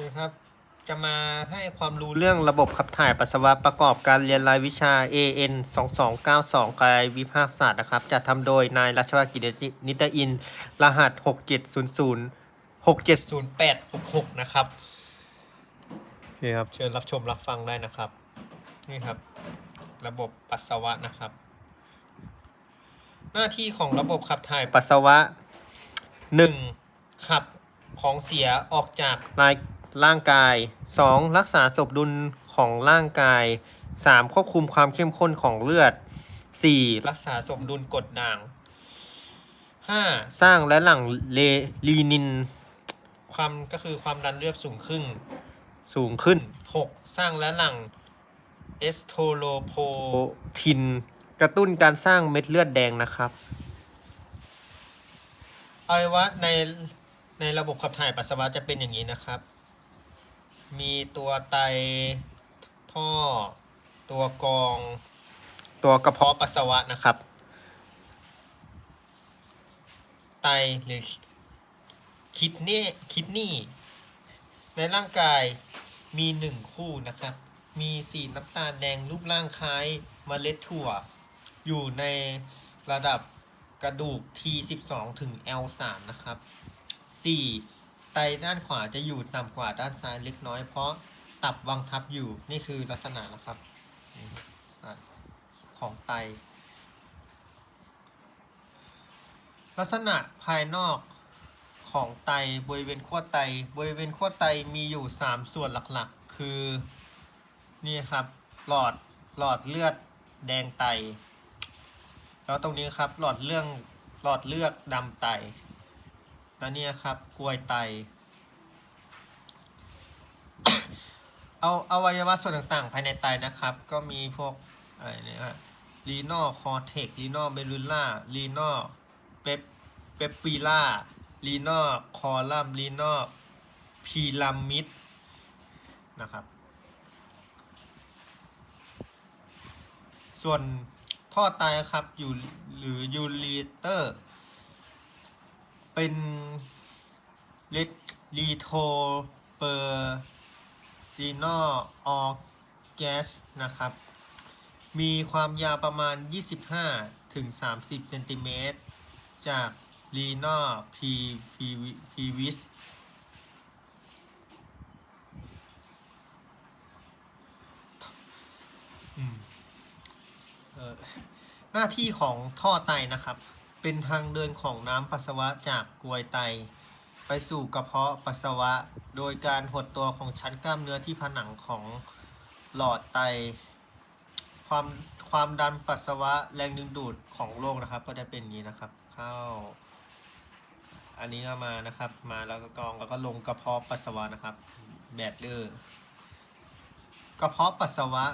นะครับ จะมาให้ความรู้เรื่องระบบขับถ่ายปัสสาวะประกอบการเรียนรายวิชา AN 2292กายวิภาคศาสตร์นะครับ จะทำโดยนายรัชวกิจนิตอิน รหัส 6700 670866 นะครับโอเคครับ เชิญรับชมรับฟังได้นะครับ นี่ครับ ระบบปัสสาวะนะครับ หน้าที่ของระบบขับถ่ายปัสสาวะ 1. ขับของเสียออกจากราย ร่างกาย 2. รักษาสมดุลของร่างกาย 3. ควบคุมความเข้มข้นของเลือด 4. รักษาสมดุลกรดด่าง 5. สร้างและหลั่งเลลีนิน ความก็คือความดันเลือดสูงขึ้น สูงขึ้น 6. สร้างและหลั่งเอสโทโลโพทิน กระตุ้นการสร้างเม็ดเลือดแดงนะครับอวัยวะในในระบบขับถ่ายปัสสาวะจะเป็นอย่างนี้นะครับ มีตัวไต ท่อ ตัวกรอง ตัวกระเพาะปัสสาวะนะครับ ไตหรือคิดนี่คิดนี่ ในร่างกายมีหนึ่งคู่นะครับ มีสีน้ำตาลแดงรูปร่างคล้ายเมล็ดถั่ว อยู่ในระดับกระดูก T12 ถึง L3 นะครับ 4. ไตด้านขวาจะอยู่ต่ำกว่าด้านซ้ายเล็กน้อย เพราะตับวางทับอยู่นี่คือลักษณะนะครับอของไต ลักษณะภายนอกของไตบริเวณขั้วไตบริเวณขั้วไตมีอยู่ 3 ส่วนหลักๆ คือนี่ครับหลอดหลอดเลือดแดงไต แล้วตรงนี้ครับหลอดเรื่องหลอดเลือดดำไต แล้วเนี่ยครับกล้วยไต เอาอวัยวะส่วนต่างๆ ภายในไตนะครับ ก็มีพวกอะไรเนี่ยฮะลีนอคอเทกลีนอเบลูล่าลีนอเปปเปปปีล่าลีนอคอลัมลีนอพีรามิดนะครับส่วนท่อไตครับอยู่หรือยูรีเตอร์ เป็นเลดีโทเปอร์จีนอออแกสนะครับ มีความยาวประมาณ 25 ถึง 30 เซนติเมตร จากลีนอพีพีพีวิสหน้าที่ของท่อไตนะครับ เป็นทางเดินของน้ำปัสสาวะจากกรวยไต ไปสู่กระเพาะปัสสาวะ โดยการหดตัวของชั้นกล้ามเนื้อที่ผนังของหลอดไต ความความดันปัสสาวะแรงดึงดูดของโลกนะครับ ก็จะเป็นนี้นะครับ เข้า อันนี้ก็มานะครับ มาแล้วก็กรองแล้วก็ลงกระเพาะปัสสาวะนะครับ แบดเลอร์กระเพาะปัสสาวะ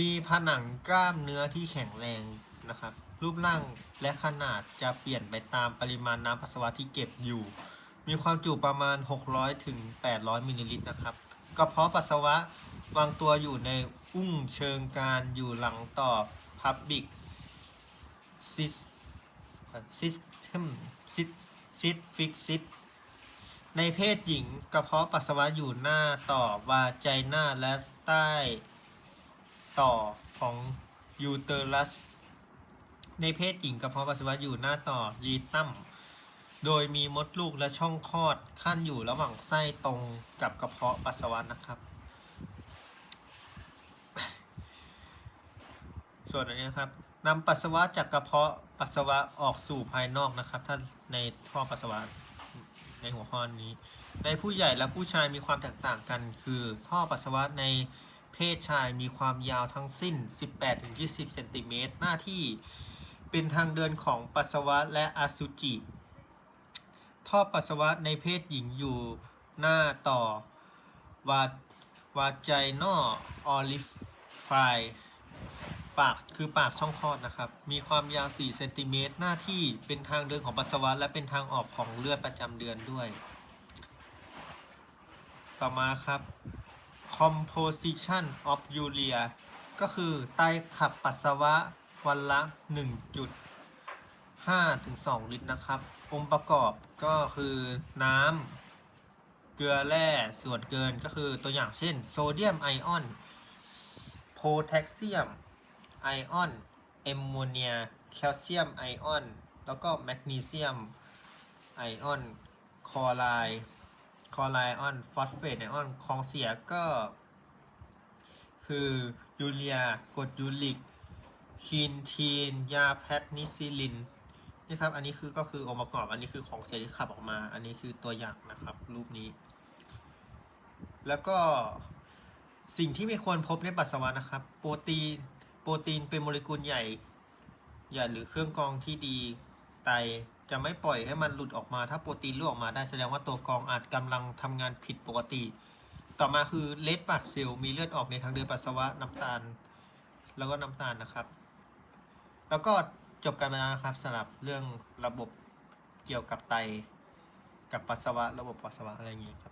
มีผนังกล้ามเนื้อที่แข็งแรงนะครับ รูปร่างและขนาดจะเปลี่ยนไปตามปริมาณน้ำปัสสาวะที่เก็บอยู่ มีความจุประมาณ 600ถึง800มิลลิลิตรนะครับกระเพาะปัสสาวะวางตัวอยู่ในอุ้งเชิงการอยู่หลังต่อ Public System Sys Fixit ในเพศหญิงกระเพาะปัสสาวะอยู่หน้าต่อวาไจหน้าและใต้ต่อของยูเตอรัส ในเพศหญิงกระเพาะปัสสาวะอยู่หน้าต่อรีตัมโดยมีมดลูกและช่องคลอดขั้นอยู่ระหว่างไส้ตรงกับกระเพาะปัสสาวะนะครับ ส่วนอันนี้ครับนำปัสสาวะจากกระเพาะปัสสาวะออกสู่ภายนอกนะครับถ้านในท่อปัสสาวะในหัวข้อนี้ ในผู้ใหญ่และผู้ชายมีความแตกต่างกัน คือท่อปัสสาวะในเพศชายมีความยาวทั้งสิ้น 18-20 เซนติเมตร หน้าที่ เป็นทางเดินของปัสสาวะและอสุจิ ท่อปัสสาวะในเพศหญิงอยู่หน้าต่อวาวาไจนอออลิฟไฟปากคือปากช่องคลอดนะครับ มีความยาว 4 เซนติเมตร หน้าที่เป็นทางเดินของปัสสาวะ และเป็นทางออกของเลือดประจำเดือนด้วย ต่อมาครับ composition of urea ก็คือไตขับปัสสาวะ วันละ 1.5ถึง2ลิตรนะครับ องค์ประกอบก็คือน้ำเกลือแร่ส่วนเกินก็คือตัวอย่างเช่น โซเดียมไอออนโพแทสเซียมไอออนแอมโมเนียแคลเซียมไอออน แล้วก็แมกนีเซียมไอออนคลอไรคลอไรออนฟอสเฟตไอออนของเสียก็ คือยูเรียกรดยูริก คีนทีน ยาแพทนิซิลินนี่ครับ อันนี้คือก็คือองค์ประกอบ อันนี้คือของเสียที่ขับออกมา อันนี้คือตัวอย่างนะครับ รูปนี้ แล้วก็สิ่งที่ไม่ควรพบในปัสสาวะนะครับ โปรตีน โปรตีนเป็นโมเลกุลใหญ่ ใหญ่หรือเครื่องกรองที่ดี ไตจะไม่ปล่อยให้มันหลุดออกมา ถ้าโปรตีนหลุดออกมาได้แสดงว่าตัวกรองอาจกำลังทำงานผิดปกติ ต่อมาคือเลดบัตเซลล์มีเลือดออกในทางเดินปัสสาวะน้ำตาล แล้วก็น้ำตาลนะครับ แล้วก็จบกันไปแล้วนะครับสำหรับเรื่องระบบเกี่ยวกับไต กับปัสสาวะ ระบบปัสสาวะอะไรอย่างเงี้ยครับ